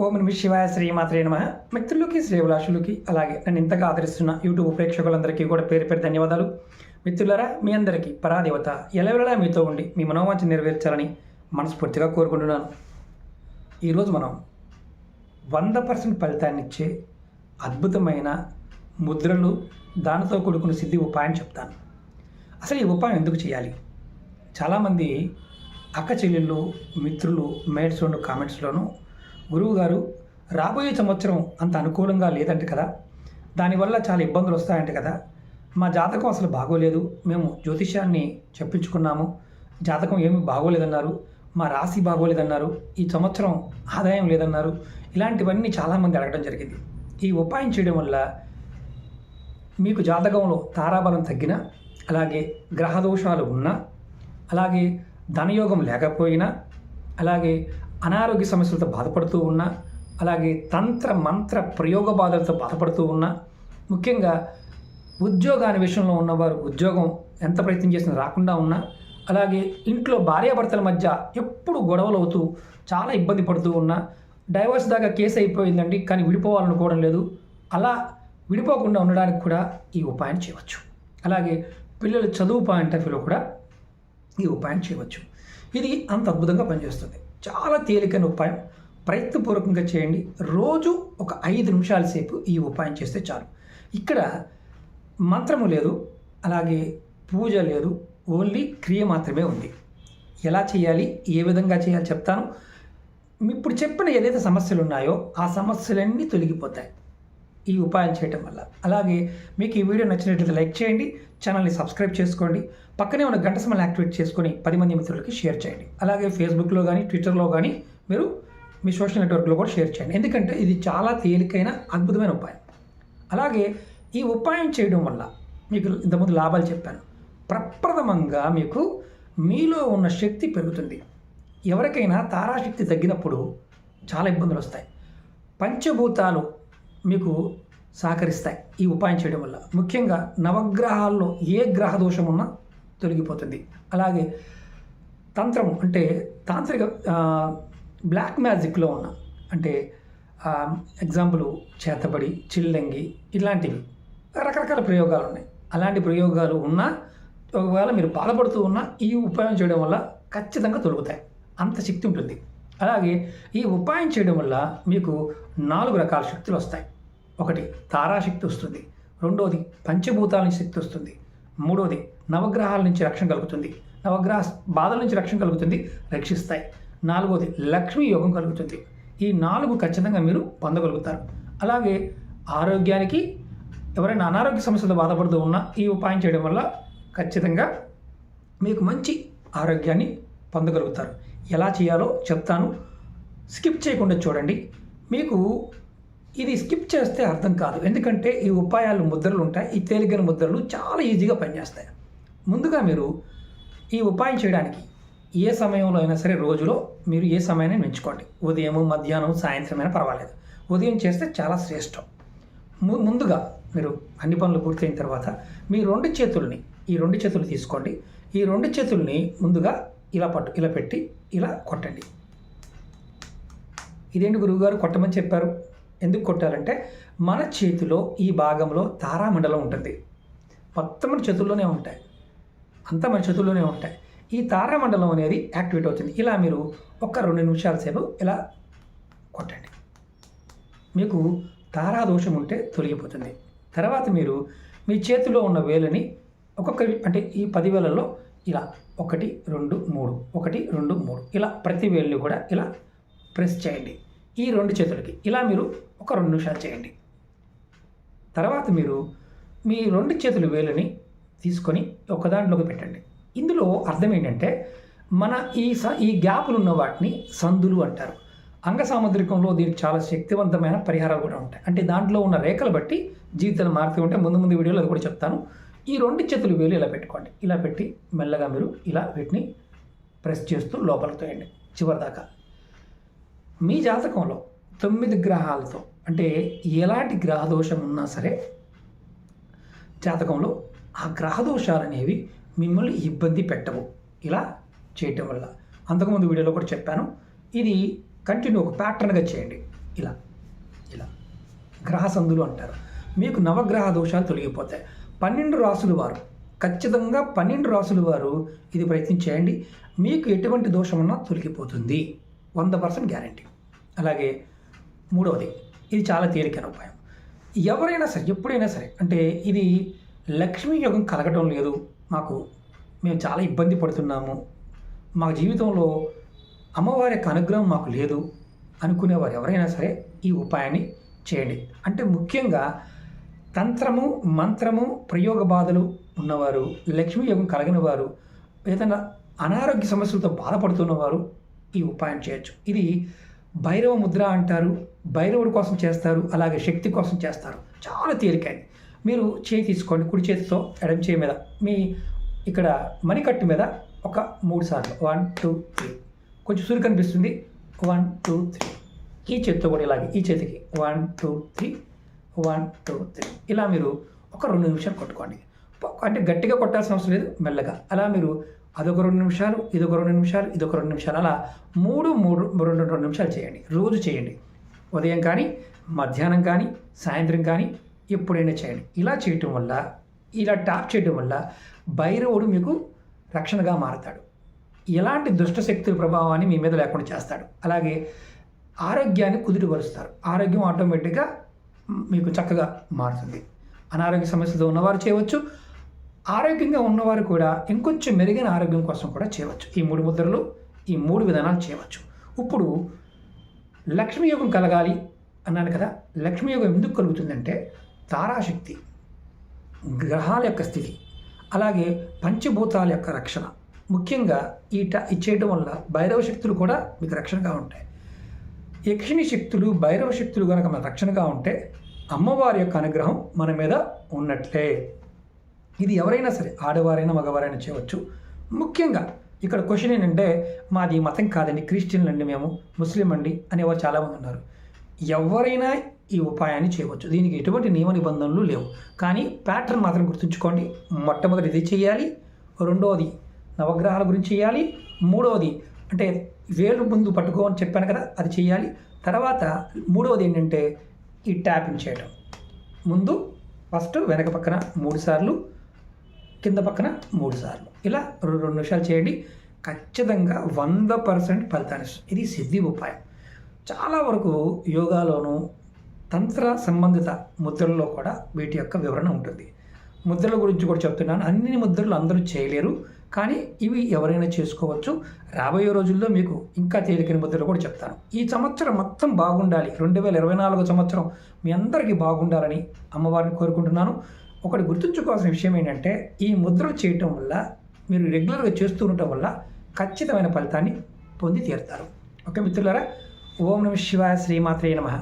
ఓం నమ శివాయ శ్రీమాత్రే నమ. మిత్రులకి శ్రేవులాషులకి అలాగే నన్ను ఇంతగా ఆదరిస్తున్న యూట్యూబ్ ప్రేక్షకులందరికీ కూడా పేరు పేరు ధన్యవాదాలు. మిత్రులరా మీ అందరికీ పరాదేవత ఎలవెలలా మీతో ఉండి మీ మనోవాంఛ నెరవేర్చాలని మనస్ఫూర్తిగా కోరుకుంటున్నాను. ఈరోజు మనం వంద పర్సెంట్ ఫలితాన్ని ఇచ్చే అద్భుతమైన ముద్రలు దానితో కూడుకున్న సిద్ధి ఉపాయం చెప్తాను. అసలు ఈ ఉపాయం ఎందుకు చేయాలి? చాలామంది అక్క చెల్లెళ్ళు మిత్రులు మేడ్స్ రెండు కామెంట్స్లోనూ గురువు గారు రాబోయే సంవత్సరం అంత అనుకూలంగా లేదంట కదా? దానివల్ల చాలా ఇబ్బందులు వస్తాయంట కదా? మా జాతకం అసలు బాగోలేదు. మేము జ్యోతిష్యాన్ని చెప్పించుకున్నాము. జాతకం ఏమి బాగోలేదన్నారు. మా రాశి బాగోలేదన్నారు. ఈ సంవత్సరం ఆదాయం లేదన్నారు. ఇలాంటివన్నీ చాలామంది అడగడం జరిగింది. ఈ ఉపాయం చేయడం వల్ల మీకు జాతకంలో తారాబలం తగ్గినా అలాగే గ్రహదోషాలు ఉన్నా అలాగే ధనయోగం లేకపోయినా అలాగే అనారోగ్య సమస్యలతో బాధపడుతూ ఉన్నా అలాగే తంత్ర మంత్ర ప్రయోగ బాధలతో బాధపడుతూ ఉన్నా ముఖ్యంగా ఉద్యోగాన్ని విషయంలో ఉన్నవారు ఉద్యోగం ఎంత ప్రయత్నం చేసినా రాకుండా ఉన్నా అలాగే ఇంట్లో భార్యాభర్తల మధ్య ఎప్పుడు గొడవలు అవుతూ చాలా ఇబ్బంది పడుతూ ఉన్నా డైవర్స్ దాకా కేసు అయిపోయిందండి కానీ విడిపోవాలనుకోవడం లేదు. అలా విడిపోకుండా ఉండడానికి కూడా ఈ ఉపాయం చేయవచ్చు. అలాగే పిల్లలు చదువు పాయింట్ ఆఫ్ వ్యూలో కూడా ఈ ఉపాయం చేయవచ్చు. ఇది అంత అద్భుతంగా పనిచేస్తుంది. చాలా తేలికైన ఉపాయం. ప్రయత్నపూర్వకంగా చేయండి. రోజు ఒక ఐదు నిమిషాల సేపు ఈ ఉపాయం చేస్తే చాలు. ఇక్కడ మంత్రము లేదు అలాగే పూజ లేదు ఓన్లీ క్రియ మాత్రమే ఉంది. ఎలా చేయాలి ఏ విధంగా చేయాలి చెప్తాను. ఇప్పుడు చెప్పిన ఏదైతే సమస్యలు ఉన్నాయో ఆ సమస్యలన్నీ తొలగిపోతాయి. ఈ ఉపాయం చేయటం వల్ల. అలాగే మీకు ఈ వీడియో నచ్చినట్లయితే లైక్ చేయండి ఛానల్ని సబ్స్క్రైబ్ చేసుకోండి పక్కనే ఉన్న గంట సమయాన్ని యాక్టివేట్ చేసుకొని పది మంది మిత్రులకి షేర్ చేయండి. అలాగే ఫేస్బుక్లో కానీ ట్విట్టర్లో కానీ మీరు మీ సోషల్ నెట్వర్క్లో కూడా షేర్ చేయండి. ఎందుకంటే ఇది చాలా తేలికైన అద్భుతమైన ఉపాయం. అలాగే ఈ ఉపాయం చేయడం వల్ల మీకు ఇంతకుముందు లాభాలు చెప్పాను. ప్రప్రథమంగా మీకు మీలో ఉన్న శక్తి పెరుగుతుంది. ఎవరికైనా తారాశక్తి తగ్గినప్పుడు చాలా ఇబ్బందులు వస్తాయి. పంచభూతాలు మీకు సహకరిస్తాయి ఈ ఉపాయం చేయడం వల్ల. ముఖ్యంగా నవగ్రహాల్లో ఏ గ్రహ దోషం ఉన్నా తొలగిపోతుంది. అలాగే తంత్రం అంటే తాంత్రిక బ్లాక్ మ్యాజిక్లో ఉన్న అంటే ఎగ్జాంపుల్ చేతబడి చిల్లంగి ఇలాంటివి రకరకాల ప్రయోగాలు ఉన్నాయి. అలాంటి ప్రయోగాలు ఉన్నా ఒకవేళ మీరు బాధపడుతూ ఉన్నా ఈ ఉపాయం చేయడం వల్ల ఖచ్చితంగా తొలుగుతాయి. అంత శక్తి ఉంటుంది. అలాగే ఈ ఉపాయం చేయడం వల్ల మీకు నాలుగు రకాల శక్తులు వస్తాయి. ఒకటి తారాశక్తి వస్తుంది. రెండోది పంచభూతాల నుంచి శక్తి వస్తుంది. మూడోది నవగ్రహాల నుంచి రక్షణ కలుగుతుంది. నవగ్రహ బాధల నుంచి రక్షణ కలుగుతుంది రక్షిస్తాయి. నాలుగోది లక్ష్మీ యోగం కలుగుతుంది. ఈ నాలుగు ఖచ్చితంగా మీరు పొందగలుగుతారు. అలాగే ఆరోగ్యానికి ఎవరైనా అనారోగ్య సమస్యలతో బాధపడుతూ ఉన్నా ఈ ఉపాయం చేయడం వల్ల ఖచ్చితంగా మీకు మంచి ఆరోగ్యాన్ని పొందగలుగుతారు. ఎలా చేయాలో చెప్తాను. స్కిప్ చేయకుండా చూడండి. మీకు ఇది స్కిప్ చేస్తే అర్థం కాదు. ఎందుకంటే ఈ ఉపాయాలు ముద్రలు ఉంటాయి. ఈ తేలికైన ముద్రలు చాలా ఈజీగా పనిచేస్తాయి. ముందుగా మీరు ఈ ఉపాయం చేయడానికి ఏ సమయంలో అయినా సరే రోజులో మీరు ఏ సమయాన్ని ఎంచుకోండి. ఉదయం మధ్యాహ్నం సాయంత్రం అయినా పర్వాలేదు. ఉదయం చేస్తే చాలా శ్రేష్టం. ము- ముందుగా మీరు అన్ని పనులు పూర్తయిన తర్వాత మీ రెండు చేతుల్ని ఈ రెండు చేతులు తీసుకోండి. ఈ రెండు చేతుల్ని ముందుగా ఇలా పట్టు ఇలా పెట్టి ఇలా కొట్టండి. ఇదేంటి గురువుగారు కొట్టమని చెప్పారు? ఎందుకు కొట్టాలంటే మన చేతిలో ఈ భాగంలో తారామండలం ఉంటుంది. మొత్తం మన చేతుల్లోనే ఉంటాయి. అంతా మన చేతుల్లోనే ఉంటాయి. ఈ తారామండలం అనేది యాక్టివేట్ అవుతుంది. ఇలా మీరు ఒక రెండు నిమిషాల సేపు ఇలా కొట్టండి. మీకు తారాదోషం ఉంటే తొలగిపోతుంది. తర్వాత మీరు మీ చేతిలో ఉన్న వేలని ఒక్కొక్క అంటే ఈ పదివేలలో ఇలా ఒకటి రెండు మూడు ఒకటి రెండు మూడు ఇలా ప్రతి వేలుని కూడా ఇలా ప్రెస్ చేయండి. ఈ రెండు చేతులకి ఇలా మీరు ఒక రెండు నిమిషాలు చేయండి. తర్వాత మీరు మీ రెండు చేతుల వేలుని తీసుకొని ఒక దాంట్లోకి పెట్టండి. ఇందులో అర్థం ఏంటంటే మన ఈ స ఈ గ్యాపులు ఉన్న వాటిని సందులు అంటారు. అంగ సాముద్రికంలో దీనికి చాలా శక్తివంతమైన పరిహారాలు కూడా ఉంటాయి. అంటే దాంట్లో ఉన్న రేఖలు బట్టి జీవితాలు మారుతూ ఉంటే ముందు ముందు వీడియోలో అది కూడా చెప్తాను. ఈ రెండు చేతులు వేలు ఇలా పెట్టుకోండి. ఇలా పెట్టి మెల్లగా మీరు ఇలా వీటిని ప్రెస్ చేస్తూ లోపలికి తోయండి. చివరి దాకా. మీ జాతకంలో తొమ్మిది గ్రహాలతో అంటే ఎలాంటి గ్రహదోషం ఉన్నా సరే జాతకంలో ఆ గ్రహ దోషాలు అనేవి మిమ్మల్ని ఇబ్బంది పెట్టవు. ఇలా చేయటం వల్ల. అంతకుముందు వీడియోలో కూడా చెప్పాను. ఇది కంటిన్యూ ఒక ప్యాటర్న్గా చేయండి. ఇలా. ఇలా. గ్రహ సందులు అంటారు. మీకు నవగ్రహ దోషాలు తొలగిపోతాయి. పన్నెండు రాసులు వారు. ఖచ్చితంగా పన్నెండు రాసులు వారు ఇది ప్రయత్నం చేయండి. మీకు ఎటువంటి దోషం ఉన్నా తొలగిపోతుంది. వంద పర్సెంట్ గ్యారంటీ. అలాగే మూడవది ఇది చాలా తేలికైన ఉపాయం. ఎవరైనా సరే ఎప్పుడైనా సరే అంటే ఇది లక్ష్మీ యోగం కలగటం లేదు. మాకు మేము చాలా ఇబ్బంది పడుతున్నాము. మా జీవితంలో అమ్మవారి యొక్క అనుగ్రహం మాకు లేదు. అనుకునేవారు ఎవరైనా సరే ఈ ఉపాయాన్ని చేయండి. అంటే ముఖ్యంగా తంత్రము మంత్రము ప్రయోగ బాధలు ఉన్నవారు లక్ష్మీ యోగం కలిగిన వారు ఏదైనా అనారోగ్య సమస్యలతో బాధపడుతున్నవారు ఈ ఉపాయం చేయొచ్చు. ఇది భైరవ ముద్ర అంటారు భైరవుడి కోసం చేస్తారు అలాగే శక్తి కోసం చేస్తారు. చాలా తేలికైంది. మీరు చేయి తీసుకోండి కుడి చేతితో ఎడమ చేయి మీద. మీ ఇక్కడ మణికట్టు మీద ఒక మూడు సార్లు. One two three. కొంచెం సూర్యు కనిపిస్తుంది వన్ టూ త్రీ. ఈ చేతితో కూడా ఇలాగే ఈ చేతికి. One two three. One two three ఇలా మీరు ఒక రెండు నిమిషాలు కొట్టుకోండి. అంటే గట్టిగా కొట్టాల్సిన అవసరం లేదు మెల్లగా. అలా మీరు అదొక రెండు నిమిషాలు ఇదొక రెండు నిమిషాలు ఇదొక రెండు నిమిషాలు అలా మూడు మూడు రెండు రెండు నిమిషాలు చేయండి. రోజు చేయండి. ఉదయం కానీ మధ్యాహ్నం కానీ సాయంత్రం కానీ ఎప్పుడైనా చేయండి. ఇలా చేయటం వల్ల ఇలా టాప్ చేయటం వల్ల భైరవుడు మీకు రక్షణగా మారతాడు. ఎలాంటి దుష్టశక్తుల ప్రభావాన్ని మీ మీద లేకుండా చేస్తాడు. అలాగే ఆరోగ్యాన్ని కుదుటపరుస్తారు ఆరోగ్యం ఆటోమేటిక్గా మీకు చక్కగా మారుతుంది. అనారోగ్య సమస్యతో ఉన్నవారు చేయవచ్చు. ఆరోగ్యంగా ఉన్నవారు కూడా ఇంకొంచెం మెరుగైన ఆరోగ్యం కోసం కూడా చేయవచ్చు. ఈ మూడు ముద్రలు ఈ మూడు విధానాలు చేయవచ్చు. ఇప్పుడు లక్ష్మీ యోగం కలగాలి అన్నాను కదా. లక్ష్మీ యోగం ఎందుకు కలుగుతుందంటే తారాశక్తి గ్రహాల యొక్క స్థితి అలాగే పంచభూతాల యొక్క రక్షణ. ముఖ్యంగా ఈట ఇచ్చేయటం వల్ల భైరవ శక్తులు కూడా మీకు రక్షణగా ఉంటాయి. యక్షిణి శక్తులు భైరవ శక్తులు కనుక మన రక్షణగా ఉంటే అమ్మవారి యొక్క అనుగ్రహం మన మీద ఉన్నట్లే. ఇది ఎవరైనా సరే ఆడవారైనా మగవారైనా చేయవచ్చు. ముఖ్యంగా ఇక్కడ క్వశ్చన్ ఏంటంటే మాది మతం కాదండి క్రిస్టియన్లు అండి మేము ముస్లిం అండి అనేవారు చాలామంది ఉన్నారు. ఎవరైనా ఈ ఉపాయాన్ని చేయవచ్చు. దీనికి ఎటువంటి నియమ నిబంధనలు లేవు. కానీ ప్యాటర్న్ మాత్రం గుర్తుంచుకోండి. మొట్టమొదటి ఇది చేయాలి రెండవది నవగ్రహాల గురించి చేయాలి మూడవది అంటే వేలు ముందు పట్టుకో అని చెప్పాను కదా అది చేయాలి. తర్వాత మూడవది ఏంటంటే ఈ ట్యాపింగ్ చేయడం ముందు ఫస్ట్ వెనక పక్కన మూడు సార్లు కింద పక్కన మూడు సార్లు. ఇలా రెండు రెండు నిమిషాలు చేయండి. ఖచ్చితంగా వంద పర్సెంట్ ఫలితాన్ని ఇది సిద్ధి ఉపాయం. చాలా వరకు యోగాలోను తంత్ర సంబంధిత ముద్రల్లో కూడా వీటి యొక్క వివరణ ఉంటుంది. ముద్రల గురించి కూడా చెప్తున్నాను. అన్ని ముద్రలు అందరూ చేయలేరు. కానీ ఇవి ఎవరైనా చేసుకోవచ్చు. రాబోయే రోజుల్లో మీకు ఇంకా తేలికైన ముద్రలు కూడా చెప్తాను. ఈ సంవత్సరం మొత్తం బాగుండాలి. రెండు వేల ఇరవై నాలుగో సంవత్సరం మీ అందరికీ బాగుండాలని అమ్మవారిని కోరుకుంటున్నాను. ఒకటి గుర్తుంచుకోవాల్సిన విషయం ఏంటంటే ఈ ముద్రలు చేయటం వల్ల మీరు రెగ్యులర్గా చేస్తూ ఉండటం వల్ల ఖచ్చితమైన ఫలితాన్ని పొంది తీరుతారు. ఓకే మిత్రులారా ఓం నమ శివాయ శ్రీమాత్రే నమః.